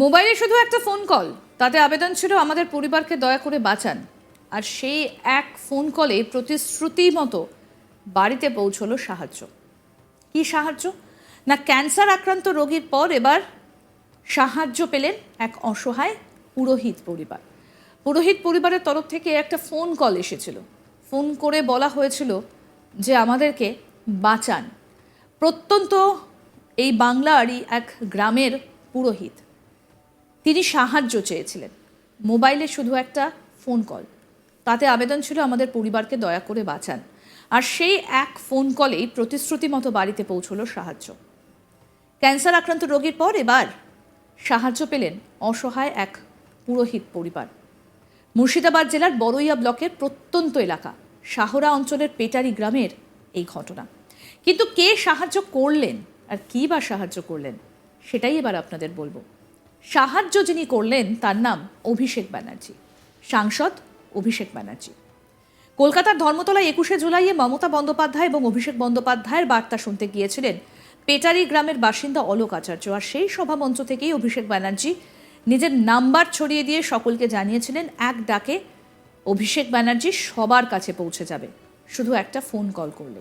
মোবাইলে শুধু একটা ফোন কল। তাতে আবেদন ছিল আমাদের পরিবারকে দয়া করে বাঁচান। আর সেই এক ফোন কলে প্রতিশ্রুতি মতো বাড়িতে পৌঁছলো সাহায্য। কি সাহায্য? না ক্যান্সার আক্রান্ত রোগীর পর এবার সাহায্য পেলেন এক অসহায় পুরোহিত পরিবার। পুরোহিত পরিবারের তরফ থেকে একটা ফোন কল এসেছিল। ফোন করে বলা হয়েছিল যে আমাদেরকে বাঁচান। প্রত্যন্ত এই বাংলারই এক গ্রামের পুরোহিত। তিনি সাহায্য চেয়েছিলেন। মোবাইলে শুধু একটা ফোন কল। তাতে আবেদন ছিল আমাদের পরিবারকে দয়া করে বাঁচান। আর সেই এক ফোন কলেই প্রতিশ্রুতি মতো বাড়িতে পৌঁছলো সাহায্য। ক্যান্সার আক্রান্ত রোগীর পর এবার সাহায্য পেলেন অসহায় এক পুরোহিত পরিবার। মুর্শিদাবাদ জেলার বড়ইয়া ব্লকের প্রত্যন্ত এলাকা, শাহরা অঞ্চলের পেটারি গ্রামের এই ঘটনা। কিন্তু কে সাহায্য করলেন আর কী বা সাহায্য করলেন, সেটাই এবার আপনাদের বলব। সাহায্য যিনি করলেন তার নাম অভিষেক ব্যানার্জি, সাংসদ অভিষেক ব্যানার্জি। কলকাতার ধর্মতলায় একুশে জুলাইয়ে মমতা বন্দ্যোপাধ্যায় এবং অভিষেক বন্দ্যোপাধ্যায়ের বার্তা শুনতে গিয়েছিলেন পেটারি গ্রামের বাসিন্দা অলোক আচার্য। আর সেই সভামঞ্চ থেকেই অভিষেক ব্যানার্জি নিজের নাম্বার ছড়িয়ে দিয়ে সকলকে জানিয়েছিলেন, এক ডাকে অভিষেক ব্যানার্জি সবার কাছে পৌঁছে যাবে। শুধু একটা ফোন কল করলে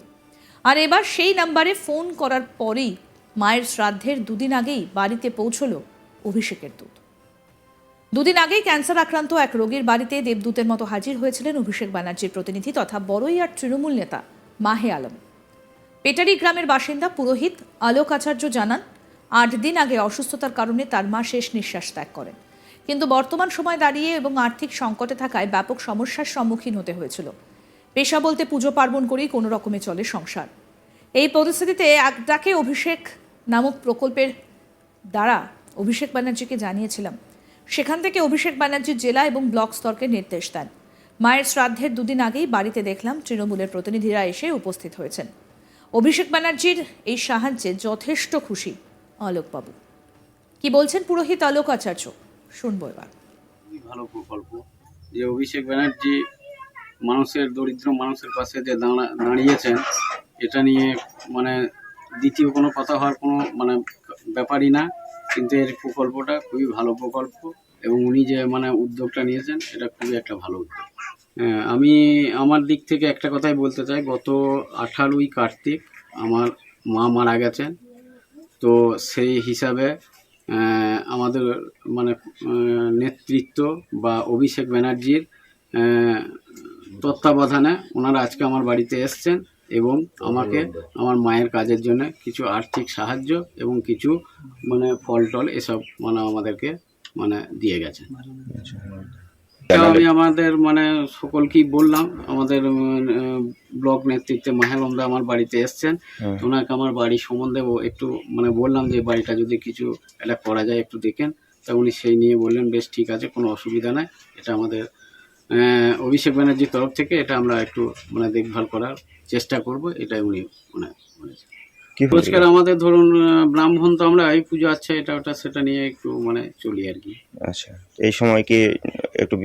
আর এবার সেই নাম্বারে ফোন করার পরেই মায়ের শ্রাদ্ধের দুদিন আগেই বাড়িতে পৌঁছলো অভিষেকের দূত দুদিন আগেই ক্যান্সার আক্রান্ত এক রোগীর বাড়িতে দেবদূতের মতো হাজির হয়েছিলেন অভিষেক ব্যানার্জির প্রতিনিধি তথা বড়ইয়ার তৃণমূল নেতা মাহে আলম। পেটারি গ্রামের বাসিন্দা পুরোহিত আলোক আচার্য জানান, আট দিন আগে অসুস্থতার কারণে তার মা শেষ নিঃশ্বাস ত্যাগ করেন। কিন্তু বর্তমান সময় দাঁড়িয়ে এবং আর্থিক সংকটে থাকায় ব্যাপক সমস্যার সম্মুখীন হতে হয়েছিল। পেশা বলতে পুজো পার্বণ করেই কোনো রকমে চলে সংসার। এই পরিস্থিতিতে এক ডাকে অভিষেক নামক প্রকল্পের দ্বারা অভিষেক ব্যানার্জিকে জানিয়েছিলাম। সেখান থেকে অভিষেক ব্যানার্জি জেলা এবং ব্লক স্তরকে নির্দেশ দেন। মায়ের শ্রাদ্ধের দুদিন আগেই বাড়িতে দেখলাম তৃণমূলের প্রতিনিধিরা এসে উপস্থিত হয়েছেন। অভিষেক ব্যানার্জির এই সাহায্যে যথেষ্ট খুশি অলোকবাবু কি বলছেন পুরোহিত আলোক আচার্য শুনব এবার। ভালো প্রকল্প। যে অভিষেক ব্যানার্জি মানুষের, দরিদ্র মানুষের পাশে যে দাঁড়া, দাঁড়িয়েছেন, এটা নিয়ে মানে দ্বিতীয় কোনো কথা হওয়ার কোনো মানে ব্যাপারই না। কিন্তু এর প্রকল্পটা খুবই ভালো প্রকল্প এবং উনি যে মানে উদ্যোগটা নিয়েছেন এটা খুবই একটা ভালো উদ্যোগ। হ্যাঁ, আমি আমার দিক থেকে একটা কথাই বলতে চাই গত আঠারোই কার্তিক আমার মা মারা গেছেন। তো সেই হিসাবে আমাদের মানে নেতৃত্ব বা অভিষেক ব্যানার্জির তত্ত্বাবধানে ওনারা আজকে আমার বাড়িতে এসছেন। এবং আমাকে আমার মায়ের কাজের জন্য কিছু আর্থিক সাহায্য এবং কিছু মানে ফল টল এসব মানে আমাদেরকে মানে দিয়ে গেছেন এটা আমি আমাদের মানে সকলকেই বললাম আমাদের ব্লক নেতৃত্বে মাহেরমদা আমার বাড়িতে এসছেন। ওনাকে আমার বাড়ি সম্বন্ধে একটু মানে বললাম যে বাড়িটা যদি কিছু এটা করা যায় একটু দেখেন। তা উনি সেই নিয়ে বললেন বেশ ঠিক আছে কোনো অসুবিধা নাই। এটা আমাদের অভিষেক ব্যানার্জির তরফ থেকে এটা আমরা একটু মানে দেখভাল করার চেষ্টা করব এটাই উনি মানে রোজকার আমাদের ধরুন ব্রাহ্মণ তো আমরা এই পুজো আছে এটা ওটা সেটা নিয়ে একটু মানে চলি আর কি। আচ্ছা এই সময় কি একটু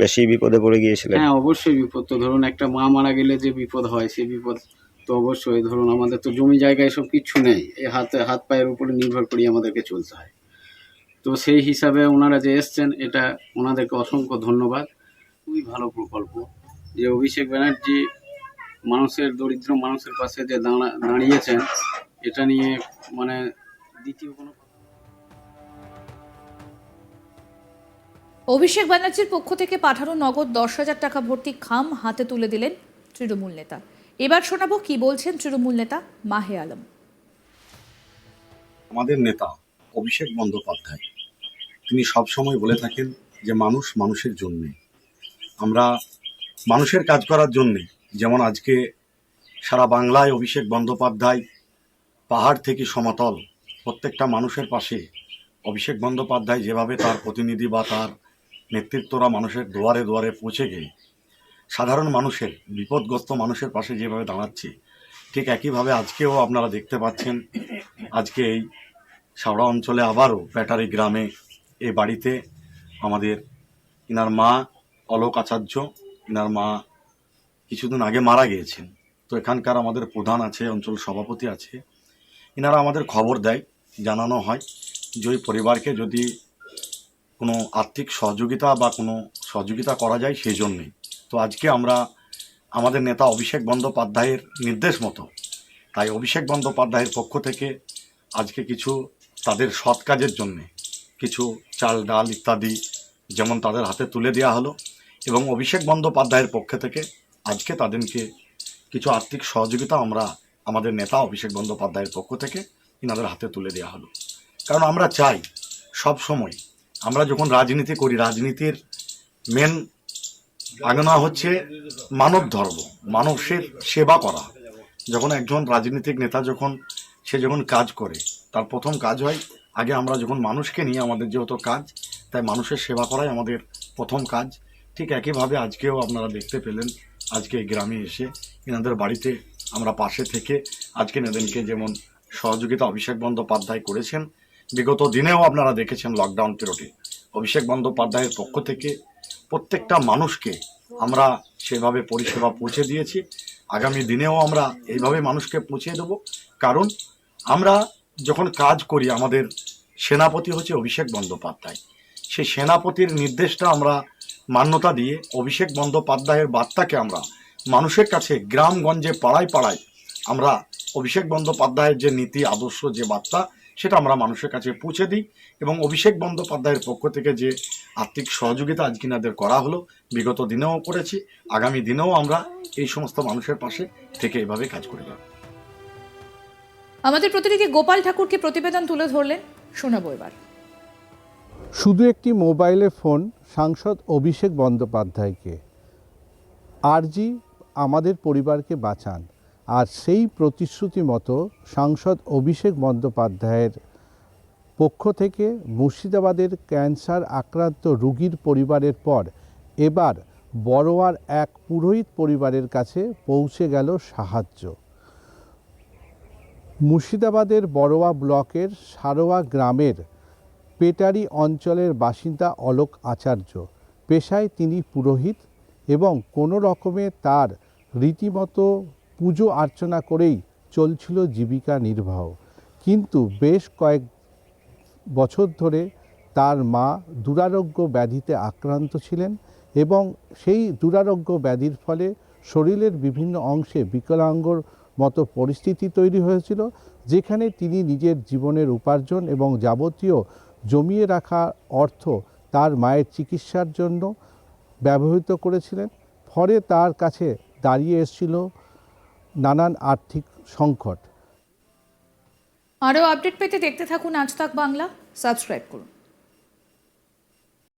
বেশি বিপদে পড়ে গিয়েছিলেন? হ্যাঁ অবশ্যই বিপদ তো ধরুন একটা মা মারা গেলে যে বিপদ হয় সেই বিপদ তো অবশ্যই ধরুন আমাদের তো জমি জায়গায় সব কিছু নেই এই হাতে হাত পায়ের উপরে নির্ভর করেই আমাদেরকে চলতে হয়। তো সেই হিসাবে ওনারা যে এসছেন এটা ওনাদেরকে অসংখ্য ধন্যবাদ। খুবই ভালো প্রকল্প। যে অভিষেক ব্যানার্জি মানুষের দরিদ্র মানুষের পাশে যে দাঁড়া দাঁড়িয়েছেন এটা নিয়ে মানে দ্বিতীয় কোনো অভিষেক ব্যানার্জির পক্ষ থেকে পাঠানো নগদ দশ হাজার টাকা ভর্তি খাম হাতে তুলে দিলেন তৃণমূল নেতা। এবার শোনাবো কি বলছেন তৃণমূল নেতা মাহে আলম। আমাদের নেতা অভিষেক বন্দ্যোপাধ্যায় তিনি সবসময় বলে থাকেন যে মানুষ মানুষের জন্যে। আমরা মানুষের কাজ করার জন্যে, যেমন আজকে সারা বাংলায় অভিষেক বন্দ্যোপাধ্যায় পাহাড় থেকে সমতল, প্রত্যেকটা মানুষের পাশে অভিষেক বন্দ্যোপাধ্যায় যেভাবে তার প্রতিনিধি বা তার নেতৃত্বরা মানুষের দুয়ারে দুয়ারে পৌঁছে গিয়ে, সাধারণ মানুষের, বিপদগ্রস্ত মানুষের পাশে যেভাবে দাঁড়াচ্ছে, ঠিক একইভাবে আজকেও আপনারা দেখতে পাচ্ছেন, আজকে এই সাউড়া অঞ্চলে আবারও ব্যাটারি গ্রামে এই বাড়িতে আমাদের ইনার মা অলোক আচার্য। এনার মা কিছুদিন আগে মারা গিয়েছেন। তো এখানকার আমাদের প্রধান আছে, অঞ্চল সভাপতি আছে। এনারা আমাদের খবর দেয়, জানানো হয় যে ওই পরিবারকে যদি কোনো আর্থিক সহযোগিতা বা কোনো সহযোগিতা করা যায় সেই জন্যেই তো আজকে আমরা আমাদের নেতা অভিষেক বন্দ্যোপাধ্যায়ের নির্দেশ মতো, তাই অভিষেক বন্দ্যোপাধ্যায়ের পক্ষ থেকে আজকে কিছু তাদের সৎ কাজের জন্যে কিছু চাল, ডাল ইত্যাদি যেমন তাদের হাতে তুলে দেওয়া হলো এবং অভিষেক বন্দ্যোপাধ্যায়ের পক্ষ থেকে আজকে তাদেরকে কিছু আর্থিক সহযোগিতা আমরা আমাদের নেতা অভিষেক বন্দ্যোপাধ্যায়ের পক্ষ থেকে ইনাদের হাতে তুলে দেওয়া হলো। কারণ আমরা চাই সব সময় আমরা যখন রাজনীতি করি, রাজনীতির মেন আগানা হচ্ছে মানব ধর্ম, মানুষের সেবা করা। যখন একজন রাজনৈতিক নেতা যখন, সে যখন কাজ করে, তার প্রথম কাজ হয়, আগে আমরা যখন মানুষকে নিয়ে আমাদের যেহেতু কাজ, তাই মানুষের সেবা করাই আমাদের প্রথম কাজ। ঠিক একইভাবে আজকেও আপনারা দেখতে পেলেন, আজকে গ্রামে এসে এনাদের বাড়িতে আমরা পাশে থেকে আজকে এনাদেরকে যেমন সহযোগিতা অভিষেক বন্দ্যোপাধ্যায় করেছেন, বিগত দিনেও আপনারা দেখেছেন লকডাউন পিরিয়ডে অভিষেক বন্দ্যোপাধ্যায়ের পক্ষ থেকে প্রত্যেকটা মানুষকে আমরা সেভাবে পরিষেবা পৌঁছে দিয়েছি। আগামী দিনেও আমরা এইভাবে মানুষকে পৌঁছে দেব। কারণ আমরা যখন কাজ করি, আমাদের সেনাপতি হচ্ছে অভিষেক বন্দ্যোপাধ্যায়। সেই সেনাপতির নির্দেশটা আমরা মান্যতা দিয়ে অভিষেক বন্দ্যোপাধ্যায়ের বার্তাকে আমরা মানুষের কাছে গ্রামগঞ্জে পাড়ায় পাড়ায় আমরা অভিষেক বন্দ্যোপাধ্যায়ের যে নীতি, আদর্শ, যে বার্তা, সেটা আমরা মানুষের কাছে পৌঁছে দিই এবং অভিষেক বন্দ্যোপাধ্যায়ের পক্ষ থেকে যে আর্থিক সহযোগিতা আজকে ইনাদের করা হলো, বিগত দিনেও করেছি, আগামী দিনেও আমরা এই সমস্ত মানুষের পাশে থেকে এভাবে কাজ করে যাব। আমাদের প্রতিনিধি গোপাল ঠাকুরকে প্রতিবেদন তুলে ধরলেন, শোনাবো এবার। শুধু একটি মোবাইলে ফোন, সাংসদ অভিষেক বন্দ্যোপাধ্যায়কে। আরজি, আমাদের পরিবারকে বাঁচান। আর সেই প্রতিশ্রুতি মতো সাংসদ অভিষেক বন্দ্যোপাধ্যায়ের পক্ষ থেকে মুর্শিদাবাদের ক্যান্সার আক্রান্ত রুগীর পরিবারের পর এবার বড়োয়ার এক পুরোহিত পরিবারের কাছে পৌঁছে গেল সাহায্য। মুর্শিদাবাদের বড়োয়া ব্লকের সারোয়া গ্রামের পেটারি অঞ্চলের বাসিন্দা অলোক আচার্য। পেশায় তিনি পুরোহিত এবং কোনো রকমে তার রীতিমতো পুজো অর্চনা করেই চলছিল জীবিকা নির্বাহ। কিন্তু বেশ কয়েক বছর ধরে তার মা দুরারোগ্য ব্যাধিতে আক্রান্ত ছিলেন এবং সেই দুরারোগ্য ব্যাধির ফলে শরীরের বিভিন্ন অংশে বিকলাঙ্গর মতো পরিস্থিতি তৈরি হয়েছিল, যেখানে তিনি নিজের জীবনের উপার্জন এবং যাবতীয় জমিয়ে রাখা অর্থ তার মায়ের চিকিৎসার জন্য ব্যবহৃত করেছিলেন। ফলে তার কাছে দাঁড়িয়ে এসেছিল নানান আর্থিক সংকট। আরও আপডেট পেতে দেখতে থাকুন আজ তাক বাংলা। সাবস্ক্রাইব করুন।